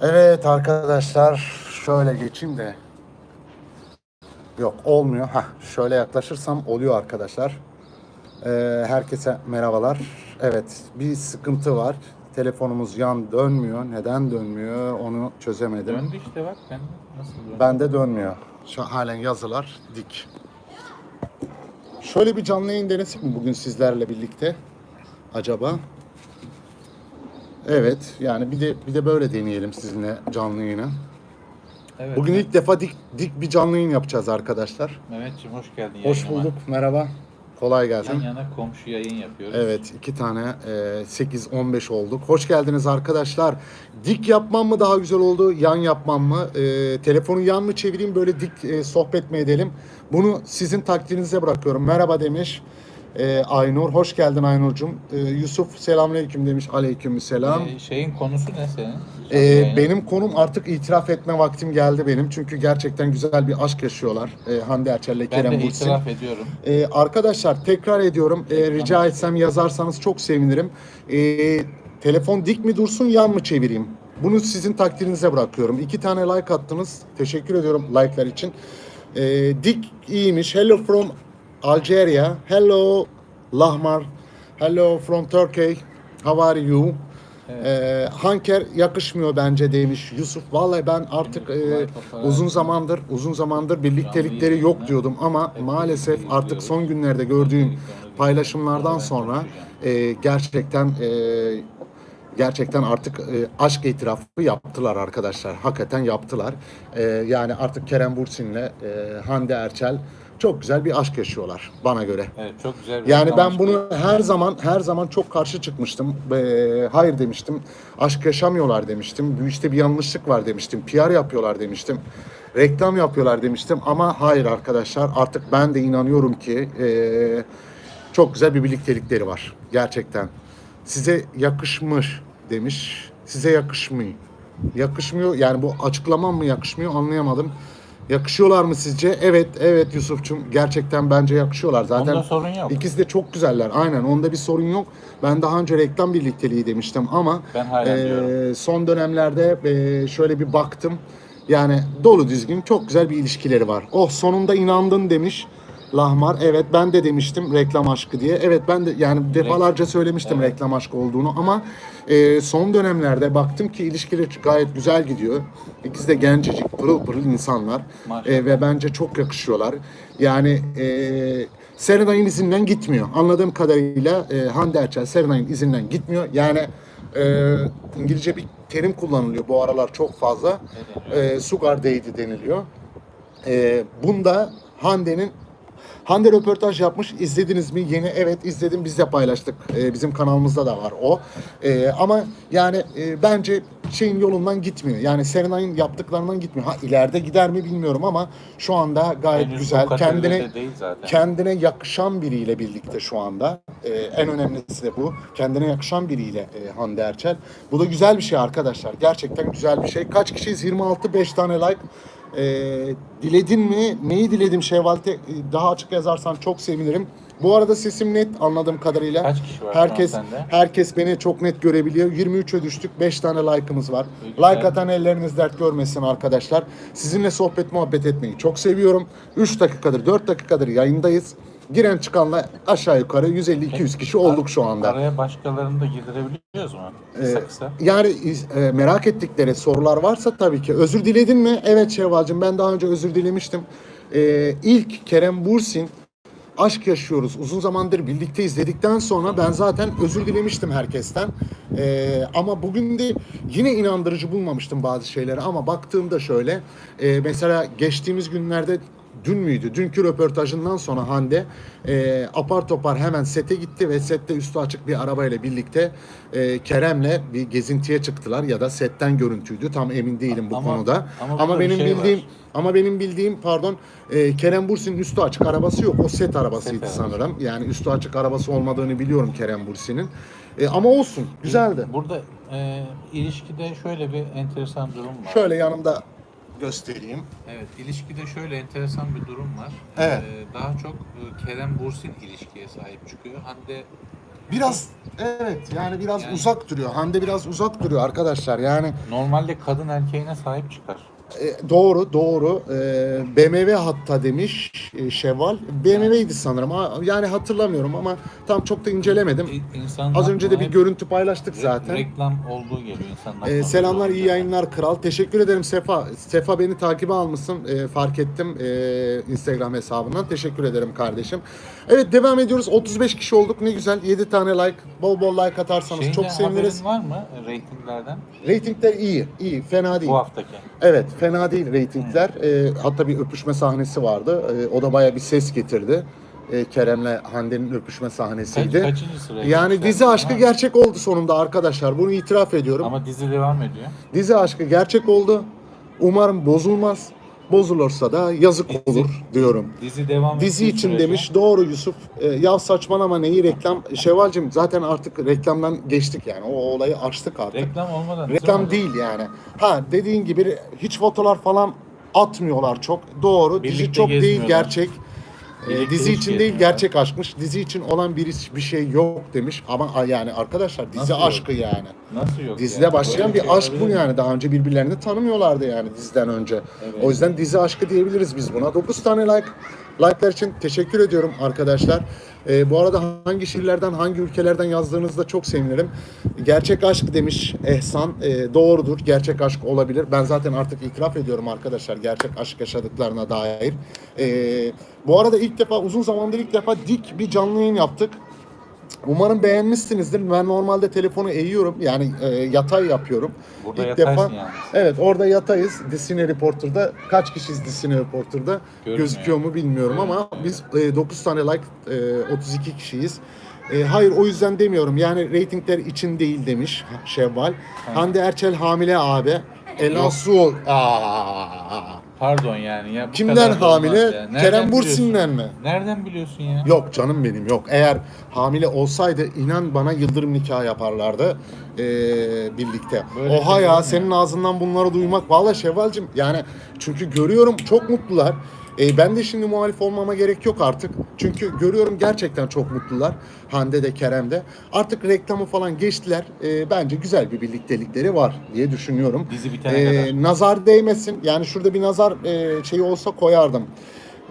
Evet arkadaşlar şöyle geçeyim de. Yok olmuyor. Hah şöyle yaklaşırsam oluyor arkadaşlar. Ee, herkese merhabalar. Evet bir sıkıntı var. Telefonumuz yan dönmüyor. Neden dönmüyor onu çözemedim. Döndü işte bak ben nasıl döndü? Bende dönmüyor. Şu halen yazılar dik. Şöyle bir canlı yayın denesek mi bugün sizlerle birlikte? Acaba? Evet, yani bir de bir de böyle deneyelim sizinle canlı yayını. Evet. Bugün ilk defa dik dik bir canlı yayın yapacağız arkadaşlar. Mehmetciğim hoş geldin Hoş yayınıma. bulduk. Merhaba. Kolay gelsin. Yan yana komşu yayın yapıyoruz. Evet iki tane e, 8-15 olduk. Hoş geldiniz arkadaşlar. Dik yapmam mı daha güzel oldu? Yan yapmam mı? E, telefonu yan mı çevireyim böyle dik e, sohbet mi edelim? Bunu sizin takdirinize bırakıyorum. Merhaba demiş. E, Aynur hoş geldin Aynur'cum. E, Yusuf selamünaleyküm demiş. Aleykümselam. Ee, şeyin konusu ne senin? Ee, Yayının. benim konum artık itiraf etme vaktim geldi benim. Çünkü gerçekten güzel bir aşk yaşıyorlar. Ee, Hande Erçel'le ben Kerem de Bursin. itiraf ediyorum. Ee, arkadaşlar tekrar ediyorum. Ee, rica etsem yazarsanız çok sevinirim. Ee, telefon dik mi dursun yan mı çevireyim? Bunu sizin takdirinize bırakıyorum. İki tane like attınız. Teşekkür ediyorum like'lar için. Ee, dik iyiymiş. Hello from Algeria. Hello Lahmar. Hello from Turkey. How are you? Ee, Hanker yakışmıyor bence demiş Yusuf. Vallahi ben artık e, uzun zamandır uzun zamandır birliktelikleri yok diyordum ama maalesef artık son günlerde gördüğüm paylaşımlardan sonra e, gerçekten e, gerçekten artık e, aşk itirafı yaptılar arkadaşlar. Hakikaten yaptılar. E, yani artık Kerem Bursin'le e, Hande Erçel çok güzel bir aşk yaşıyorlar bana göre. Evet çok güzel bir Yani ben bunu her zaman her zaman çok karşı çıkmıştım. Ee, hayır demiştim. Aşk yaşamıyorlar demiştim. Bu işte bir yanlışlık var demiştim. PR yapıyorlar demiştim. Reklam yapıyorlar demiştim ama hayır arkadaşlar artık ben de inanıyorum ki ee, çok güzel bir birliktelikleri var gerçekten. Size yakışmış demiş. Size yakışmıyor. Yakışmıyor yani bu açıklamam mı yakışmıyor anlayamadım. Yakışıyorlar mı sizce? Evet, evet Yusuf'cum gerçekten bence yakışıyorlar. Zaten Onda sorun yok. İkisi de çok güzeller. Aynen onda bir sorun yok. Ben daha önce reklam birlikteliği demiştim ama Ben diyorum. son dönemlerde eee, şöyle bir baktım. Yani dolu düzgün çok güzel bir ilişkileri var. Oh sonunda inandın demiş. Lahmar evet ben de demiştim reklam aşkı diye. Evet ben de yani defalarca söylemiştim Evet. reklam aşkı olduğunu ama eee, son dönemlerde baktım ki ilişkileri gayet güzel gidiyor. İkisi de gencecik pırıl pırıl insanlar. Eee, ve bence çok yakışıyorlar. Yani eee Serenay'ın izinden gitmiyor. Anladığım kadarıyla e, Hande Erçel Serenay'ın izinden gitmiyor. Yani e, İngilizce bir terim kullanılıyor bu aralar çok fazla. E, sugar daddy deniliyor. E, bunda Hande'nin Hande röportaj yapmış. İzlediniz mi? Yeni evet izledim. Biz de paylaştık. Ee, bizim kanalımızda da var o. Ee, ama yani e, bence şeyin yolundan gitmiyor. Yani Serenay'ın yaptıklarından gitmiyor. Ha ileride gider mi bilmiyorum ama şu anda gayet Henüz güzel. o kategoride Kendine değil zaten. kendine yakışan biriyle birlikte şu anda. Ee, en önemlisi de bu. Kendine yakışan biriyle e, Hande Erçel. Bu da güzel bir şey arkadaşlar. Gerçekten güzel bir şey. Kaç kişiyiz? 26 5 tane like. Ee, diledin mi? Neyi diledim Şevval'te? Ee, Daha açık yazarsan çok sevinirim. Bu arada sesim net anladığım kadarıyla. Kaç kişi var şu an Herkes sende? herkes beni çok net görebiliyor. 23'e düştük. 5 tane like'ımız var. Güzel. Like atan elleriniz dert görmesin arkadaşlar. Sizinle sohbet muhabbet etmeyi çok seviyorum. 3 dakikadır 4 dakikadır yayındayız. Giren çıkanla aşağı yukarı 150-200 kişi olduk şu anda. Araya başkalarını da girdirebiliyoruz mu? Kısa Ee, kısa. Yani e, merak ettikleri sorular varsa tabii ki. Özür diledin mi? Evet Şevval'cığım ben daha önce özür dilemiştim. Ee, ilk Kerem Bursin Aşk Yaşıyoruz uzun zamandır birlikte izledikten sonra ben zaten özür dilemiştim herkesten. Ee, ama bugün de yine inandırıcı bulmamıştım bazı şeyleri ama baktığımda şöyle e, mesela geçtiğimiz günlerde dün müydü? Dünkü röportajından sonra Hande e, apar topar hemen sete gitti ve sette üstü açık bir arabayla birlikte e, Kerem'le bir gezintiye çıktılar ya da setten görüntüydü. Tam emin değilim bu Ama- konuda. ama Ama, benim şey bildiğim var. ama benim bildiğim pardon e, Kerem Bursin'in üstü açık arabası yok. O set arabasıydı Set arabası. sanırım. Yani üstü açık arabası olmadığını biliyorum Kerem Bursin'in. E, ama olsun. Güzeldi. Burada e, ilişkide şöyle bir enteresan durum var. Şöyle yanımda göstereyim. Evet, ilişkide şöyle enteresan bir durum var. Evet. Ee, daha çok e, Kerem Bursin ilişkiye sahip çıkıyor. Hande Biraz evet yani biraz Yani- uzak duruyor. Hande biraz uzak duruyor arkadaşlar. Yani Normalde kadın erkeğine sahip çıkar. E, doğru doğru. E, BMW hatta demiş e, Şevval. BMW'ydi sanırım. Ha, Yani hatırlamıyorum ama tam çok da incelemedim. İ- Az önce de bir hep görüntü paylaştık re- zaten. Reklam olduğu geliyor insanlar. Ee, selamlar, iyi yayınlar kral. Teşekkür ederim Sefa. Sefa beni takibe almışsın. Ee, fark ettim ee, Instagram hesabından. Teşekkür ederim kardeşim. Evet devam ediyoruz. 35 kişi olduk. Ne güzel. 7 tane like. Bol bol like atarsanız Şeyde çok seviniriz. haberin var mı reytinglerden? Ratingler iyi. iyi. Fena değil. Bu haftaki. Evet fena değil reytingler. Ee, hatta bir öpüşme sahnesi vardı. Ee, o da baya bir ses getirdi. Ee, Kerem'le Hande'nin öpüşme Kaç, sahnesiydi. kaçıncı sıraya Yani dizi aşkı Ama- gerçek oldu sonunda arkadaşlar. Bunu itiraf ediyorum. Ama dizi devam ediyor. Dizi aşkı gerçek oldu. Umarım bozulmaz. Bozulursa da yazık olur diyorum. Dizi devam Dizi için sürece- demiş. Doğru Yusuf. Ee, ya saçmalama neyi reklam? Şevvalcim zaten artık reklamdan geçtik yani. O olayı açtık artık. Reklam olmadan. Reklam dizi değil yani. Ha dediğin gibi hiç fotolar falan atmıyorlar çok. Doğru. dizi Birlikte çok değil gerçek. Birlikte dizi için değil gerçek aşkmış. Dizi için olan bir bir şey yok demiş. Ama yani arkadaşlar dizi Nasıl yok? aşkı yani. Nasıl yok? Dizide ya? başlayan Böyle bir şey aşk bu olabilir mi? yani. Daha önce birbirlerini tanımıyorlardı yani diziden önce. Evet. O yüzden dizi aşkı diyebiliriz biz buna. 9 tane like. Like'lar için teşekkür ediyorum arkadaşlar. Ee, bu arada hangi şehirlerden, hangi ülkelerden yazdığınızda çok sevinirim. Gerçek aşk demiş Ehsan. Ee, doğrudur. Gerçek aşk olabilir. Ben zaten artık itiraf ediyorum arkadaşlar gerçek aşk yaşadıklarına dair. Ee, bu arada ilk defa uzun zamandır ilk defa dik bir canlı yayın yaptık. Umarım beğenmişsinizdir. Ben normalde telefonu eğiyorum. Yani e, yatay yapıyorum. Burada İlk defa yalnız. Evet orada yatayız. Disney Reporter'da. Kaç kişiyiz Disney Reporter'da? Görünmüyor. Gözüküyor mu bilmiyorum ama Görünmüyor. biz e, 9 tane like, e, 32 kişiyiz. E, hayır o yüzden demiyorum. Yani reytingler için değil demiş Şevval. Hande Erçel hamile abi. Ela Yok. Su. Aa. Pardon yani. Ya bu Kimden kadar da olmaz hamile? ya. Nereden Kerem biliyorsun? Bursin'den mi? Nereden biliyorsun ya? Yok canım benim yok. Eğer hamile olsaydı inan bana yıldırım nikahı yaparlardı ee, birlikte. Böyle Oha şey ya olur mu senin ağzından bunları duymak. Valla Şevval'cim yani çünkü görüyorum çok mutlular. Ee, ben de şimdi muhalif olmama gerek yok artık. Çünkü görüyorum gerçekten çok mutlular. Hande de Kerem de. Artık reklamı falan geçtiler. Ee, bence güzel bir birliktelikleri var diye düşünüyorum. Dizi bitene Ee, kadar. nazar değmesin. Yani şurada bir nazar e, şeyi olsa koyardım.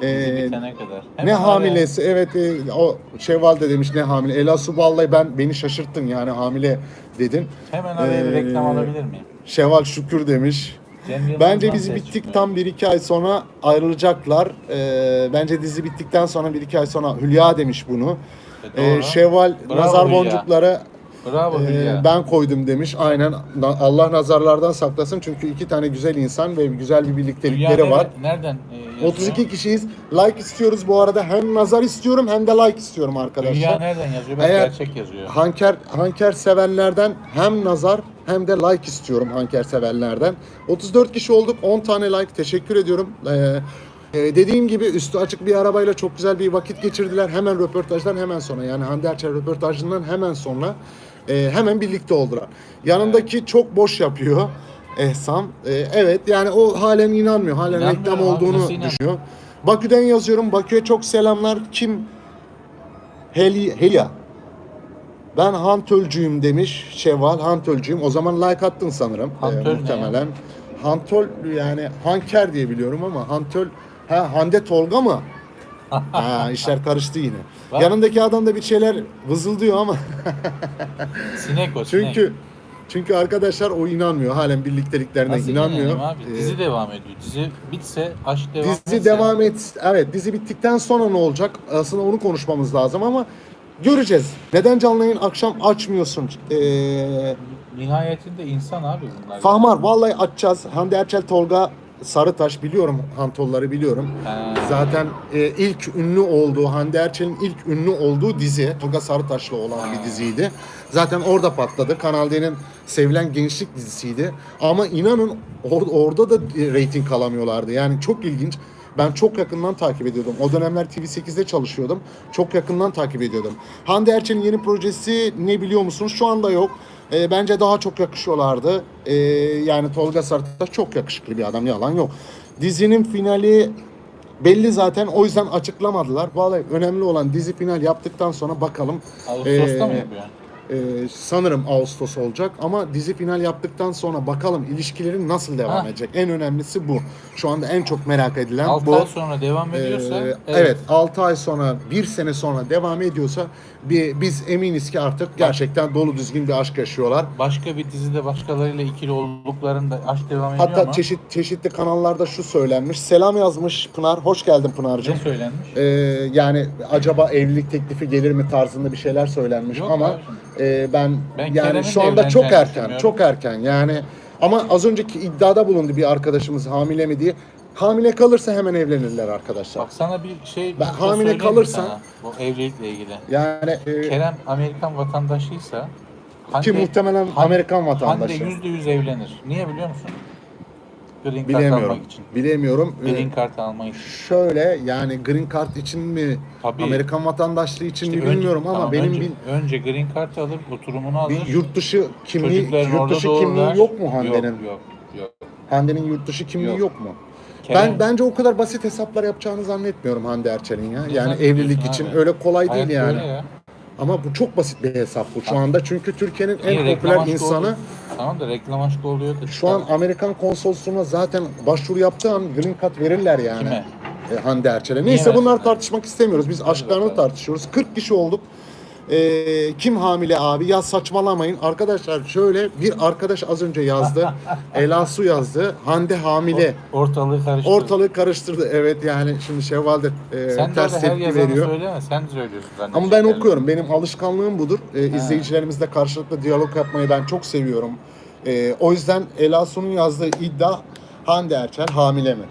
Ee, kadar. ne Hemen araya- hamilesi? Evet e, o Şevval de demiş ne hamile. Ela Su vallahi ben beni şaşırttın yani hamile dedin. Hemen araya bir Ee, reklam alabilir miyim? Şevval şükür demiş. Bence bizi bittik tam bir iki ay sonra ayrılacaklar. Ee, bence dizi bittikten sonra bir iki ay sonra Hülya demiş bunu. E, Ee. Şevval Bravo nazar Hülya. boncukları Bravo e, Hülya. ben koydum demiş. Aynen Na- Allah nazarlardan saklasın çünkü iki tane güzel insan ve güzel bir Hülya birliktelikleri nere- var. Nereden e, yazıyor? 32 kişiyiz. Like istiyoruz bu arada. Hem nazar istiyorum hem de like istiyorum arkadaşlar. Hülya nereden yazıyor? Bak Eğer- gerçek yazıyor. Hanker Hanker sevenlerden hem nazar hem de like istiyorum Hanker sevenlerden. 34 kişi olduk. 10 tane like. Teşekkür ediyorum. Ee, e, dediğim gibi üstü açık bir arabayla çok güzel bir vakit geçirdiler. Hemen röportajdan hemen sonra yani Hande Erçel röportajından hemen sonra e, hemen birlikte oldular. Yanındaki çok boş yapıyor. Ehsam. Ee, evet yani o halen inanmıyor. Halen İnanmıyor reklam olduğunu düşünüyor. Bakü'den yazıyorum. Bakü'ye çok selamlar. Kim? Heli, Helia. Ben Hantölcüyüm demiş Şevval. Hantölcüyüm. O zaman like attın sanırım. Ee, ne muhtemelen. Hantol yani Hanker diye biliyorum ama Hantöl ha Hande Tolga mı? ha işler karıştı yine. Bak. Yanındaki adam da bir şeyler vızıldıyor ama Sinek o sinek. çünkü çünkü arkadaşlar o inanmıyor. Halen birlikteliklerine Nasıl inanmıyor. abi? Ee, Dizi devam ediyor. Dizi bitse aşk devam Dizi etse- devam et. Evet dizi bittikten sonra ne olacak? Aslında onu konuşmamız lazım ama göreceğiz. Neden canlı yayın akşam açmıyorsun? Ee, Nihayetinde insan abi bunlar. Fahmar vallahi açacağız. Hande Erçel Tolga Sarıtaş biliyorum Hantolları biliyorum. Ha. Zaten e, ilk ünlü olduğu Hande Erçel'in ilk ünlü olduğu dizi Tolga Sarıtaş'la olan bir diziydi. Zaten orada patladı. Kanal D'nin sevilen gençlik dizisiydi. Ama inanın or- orada da e, reyting alamıyorlardı. Yani çok ilginç. Ben çok yakından takip ediyordum. O dönemler TV8'de çalışıyordum. Çok yakından takip ediyordum. Hande Erçel'in yeni projesi ne biliyor musunuz? Şu anda yok. E, bence daha çok yakışıyorlardı. E, yani Tolga Sarıtaş çok yakışıklı bir adam. Yalan yok. Dizinin finali Belli zaten o yüzden açıklamadılar. Vallahi önemli olan dizi final yaptıktan sonra bakalım. Ağustos'ta mı Ee, yapıyor? Ee, sanırım Ağustos olacak ama dizi final yaptıktan sonra bakalım ilişkilerin nasıl devam Ha. edecek. En önemlisi bu. Şu anda en çok merak edilen 6 bu. ay sonra devam ediyorsa Ee, evet. 6 ay sonra 1 sene sonra devam ediyorsa bir, biz eminiz ki artık gerçekten dolu düzgün bir aşk yaşıyorlar. Başka bir dizide başkalarıyla ikili olduklarında aşk devam ediyor Hatta mu? çeşit çeşitli kanallarda şu söylenmiş. Selam yazmış Pınar. Hoş geldin Pınar'cığım. ne söylenmiş? Ee, yani acaba evlilik teklifi gelir mi tarzında bir şeyler söylenmiş Yok ama abicim. E, ben, Ben yani şu anda çok erken, çok erken yani ama az önceki iddiada bulundu bir arkadaşımız hamile mi diye. Hamile kalırsa hemen evlenirler arkadaşlar. Bak sana bir şey Ben nokta hamile sana? bu evlilikle ilgili. Yani e, Kerem Amerikan vatandaşıysa ki muhtemelen Hande- Amerikan Hande vatandaşı. yüzde yüz evlenir. Niye biliyor musun? Green Card Bilemiyorum. almak için. Bilemiyorum. Ee, Green Card almak için. şöyle yani Green Card için mi, Tabii. Amerikan vatandaşlığı için İşte mi önce- bilmiyorum ama tamam, benim önce, bir, önce Green Card alır, oturumunu alır. bir yurt dışı kimliği, Çocukların yurt orada dışı doğururlar. kimliği yok mu Hande'nin? Yok, yok, yok. Hande'nin yurt dışı kimliği yok, Yok. mu? Kerem, Ben bence o kadar basit hesaplar yapacağını zannetmiyorum Hande Erçel'in ya. Yani zannediyorsun evlilik için abi? öyle kolay hayat değil yani. böyle ya. Ama bu çok basit bir hesap bu şu anda. Çünkü Türkiye'nin en reklam popüler aşkı insanı oluyor. Tamam da reklam aşkı oluyor da. şu an Amerikan konsolosluğuna zaten başvuru yaptığı an green card verirler yani. Kime? E, Hande Erçel'e. Niye Neyse bunlar versinler? tartışmak istemiyoruz. Biz aşklarını tartışıyoruz. 40 kişi olduk. E, kim hamile abi? Ya saçmalamayın. Arkadaşlar şöyle bir arkadaş az önce yazdı. Ela Su yazdı. Hande hamile. Ortalığı karıştırdı. Ortalığı karıştırdı. Evet yani şimdi Şevval'de e, Sen de ters orada her tepki yazanı veriyor. söyleme. Sen söylüyorsun. Ama ben zannedecekler. okuyorum. Benim alışkanlığım budur. E, izleyicilerimizle karşılıklı diyalog yapmayı ben çok seviyorum. E, o yüzden Ela Su'nun yazdığı iddia Hande Erçel hamile mi?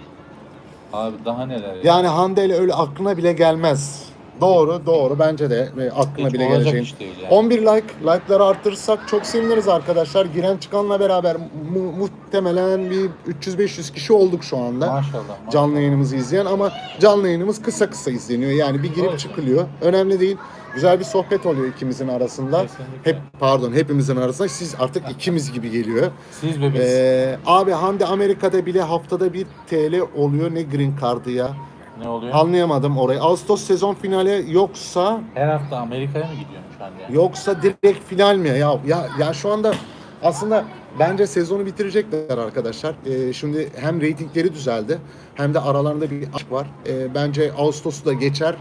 Abi daha neler ya. Yani Hande ile öyle aklına bile gelmez. Doğru, doğru. Bence de e, aklına Hiç bile olacak geleceğin. iş değil yani. 11 like, like'ları arttırırsak çok seviniriz arkadaşlar. Giren çıkanla beraber mu- muhtemelen bir 300-500 kişi olduk şu anda. Maşallah. maşallah. Canlı yayınımızı izleyen ama canlı yayınımız kısa kısa izleniyor. Yani bir girip Doğru. çıkılıyor. Önemli değil. Güzel bir sohbet oluyor ikimizin arasında. Kesinlikle. Hep pardon hepimizin arasında. Siz artık ikimiz gibi geliyor. Siz ve biz. Ee, abi Hande Amerika'da bile haftada bir TL oluyor. Ne green card'ı ya? Ne oluyor? Anlayamadım orayı. Ağustos sezon finali yoksa Her hafta Amerika'ya mı gidiyormuş anne? yoksa direkt final mi? Ya ya ya şu anda aslında bence sezonu bitirecekler arkadaşlar. Ee, şimdi hem reytingleri düzeldi hem de aralarında bir aşk var. Ee, bence Ağustos'u da geçer.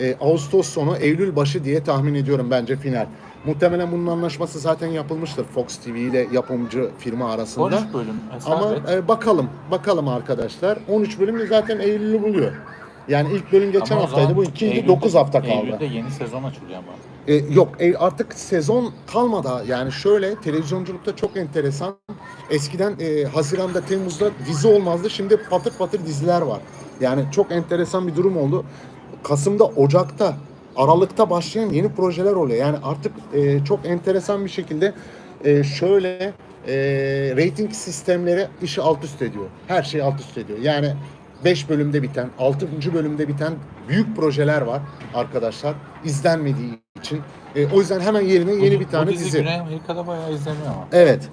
Ee, Ağustos sonu Eylül başı diye tahmin ediyorum bence final. Muhtemelen bunun anlaşması zaten yapılmıştır Fox TV ile yapımcı firma arasında. 13 bölüm hesap Ama e, bakalım, bakalım arkadaşlar. 13 bölüm de zaten Eylül'ü buluyor. Yani ilk bölüm geçen Ama o haftaydı. Bu ikinci Eylül'de- 9 hafta kaldı. Eylül'de yeni sezon açılıyor ama. E, yok e, artık sezon kalmadı. Yani şöyle televizyonculukta çok enteresan. Eskiden e, Haziran'da Temmuz'da dizi olmazdı. Şimdi patır patır diziler var. Yani çok enteresan bir durum oldu. Kasım'da, Ocak'ta, Aralık'ta başlayan yeni projeler oluyor. Yani artık e, çok enteresan bir şekilde e, şöyle e, rating sistemleri işi alt üst ediyor. Her şeyi alt üst ediyor. Yani 5 bölümde biten, 6. bölümde biten büyük projeler var arkadaşlar. İzlenmediği için. E, o yüzden hemen yerine yeni Bu- bir tane bu dizi. dizi. Güney Amerika'da bayağı izleniyor ama. Evet.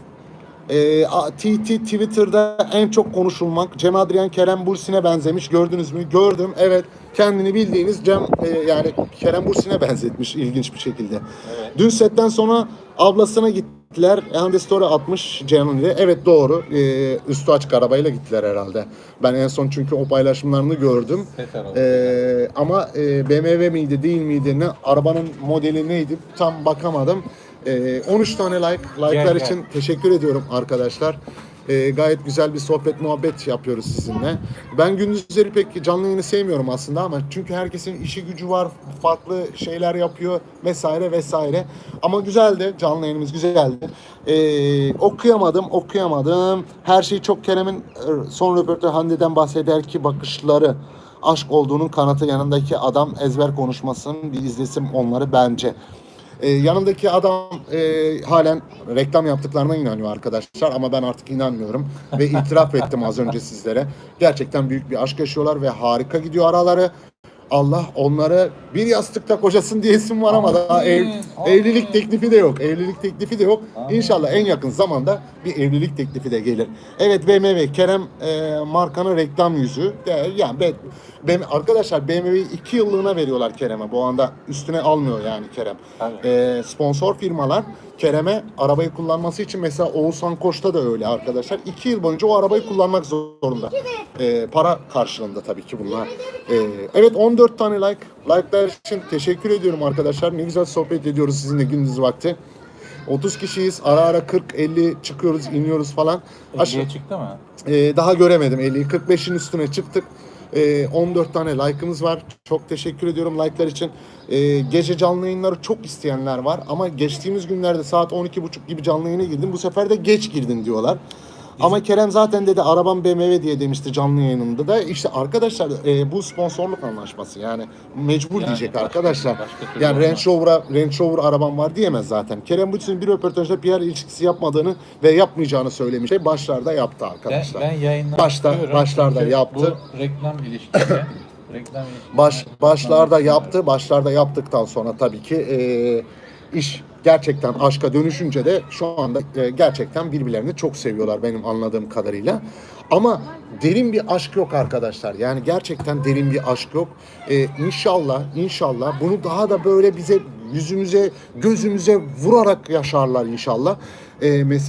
Ee, a- TT Twitter'da en çok konuşulmak Cem Adrian Kerem Bursin'e benzemiş. Gördünüz mü? Gördüm. Evet. Kendini bildiğiniz Cem e, yani Kerem Bursin'e benzetmiş ilginç bir şekilde. Evet. Dün setten sonra ablasına gittiler. Hande Story atmış Cem'in de. Evet doğru. Ee, üstü açık arabayla gittiler herhalde. Ben en son çünkü o paylaşımlarını gördüm. Ee, ama e, BMW miydi değil miydi ne arabanın modeli neydi tam bakamadım. Ee, 13 tane like like'lar için teşekkür ediyorum arkadaşlar. Ee, gayet güzel bir sohbet muhabbet yapıyoruz sizinle. Ben gündüzleri pek canlı yayını sevmiyorum aslında ama çünkü herkesin işi gücü var, farklı şeyler yapıyor vesaire vesaire. Ama güzeldi, canlı yayınımız güzeldi. Ee, okuyamadım, okuyamadım. Her şey çok Kerem'in e, son röportajı Hande'den bahseder ki bakışları aşk olduğunun kanıtı yanındaki adam ezber konuşmasın bir izlesin onları bence. Ee, yanındaki adam e, halen reklam yaptıklarına inanıyor arkadaşlar ama ben artık inanmıyorum ve itiraf ettim az önce sizlere. Gerçekten büyük bir aşk yaşıyorlar ve harika gidiyor araları. Allah onları bir yastıkta kocasın diyesim var ama daha ev, evlilik teklifi de yok. Evlilik teklifi de yok. İnşallah en yakın zamanda bir evlilik teklifi de gelir. Evet BMW Kerem e, markanın reklam yüzü. Yani be, BM arkadaşlar BMW'yi 2 yıllığına veriyorlar Kerem'e. Bu anda üstüne almıyor yani Kerem. E, sponsor firmalar Kerem'e arabayı kullanması için mesela Oğuzhan Koç'ta da öyle arkadaşlar. 2 yıl boyunca o arabayı kullanmak zorunda. E, para karşılığında tabii ki bunlar. E, evet 14 tane like. Like'lar için teşekkür ediyorum arkadaşlar. Ne güzel sohbet ediyoruz sizinle gündüz vakti. 30 kişiyiz. Ara ara 40-50 çıkıyoruz, iniyoruz falan. Aşağı, 50'ye çıktı mı? ee, daha göremedim 50'yi. 45'in üstüne çıktık. Ee, 14 tane like'ımız var. Çok teşekkür ediyorum like'lar için. Ee, gece canlı yayınları çok isteyenler var. Ama geçtiğimiz günlerde saat 12.30 gibi canlı yayına girdim. Bu sefer de geç girdin diyorlar. Ama Kerem zaten dedi arabam BMW diye demişti canlı yayınında da. İşte arkadaşlar e, bu sponsorluk anlaşması yani mecbur Yani diyecek başka- arkadaşlar. başka yani. Range Rover'a Range Rover arabam var diyemez zaten. Kerem Butçu'nun bir röportajda PR ilişkisi yapmadığını ve yapmayacağını söylemişti. Başlarda yaptı Ben, arkadaşlar. ben yayınlamak Başta- istiyorum. başlarda yaptı. Bu reklam ilişkisi. reklam ilişkisi. Baş, başlarda yaptı. Başlarda yaptıktan sonra tabii ki e, iş gerçekten aşka dönüşünce de şu anda e, gerçekten birbirlerini çok seviyorlar benim anladığım kadarıyla. Ama derin bir aşk yok arkadaşlar. Yani gerçekten derin bir aşk yok. E, inşallah, inşallah bunu daha da böyle bize yüzümüze, gözümüze vurarak yaşarlar inşallah. E, mesela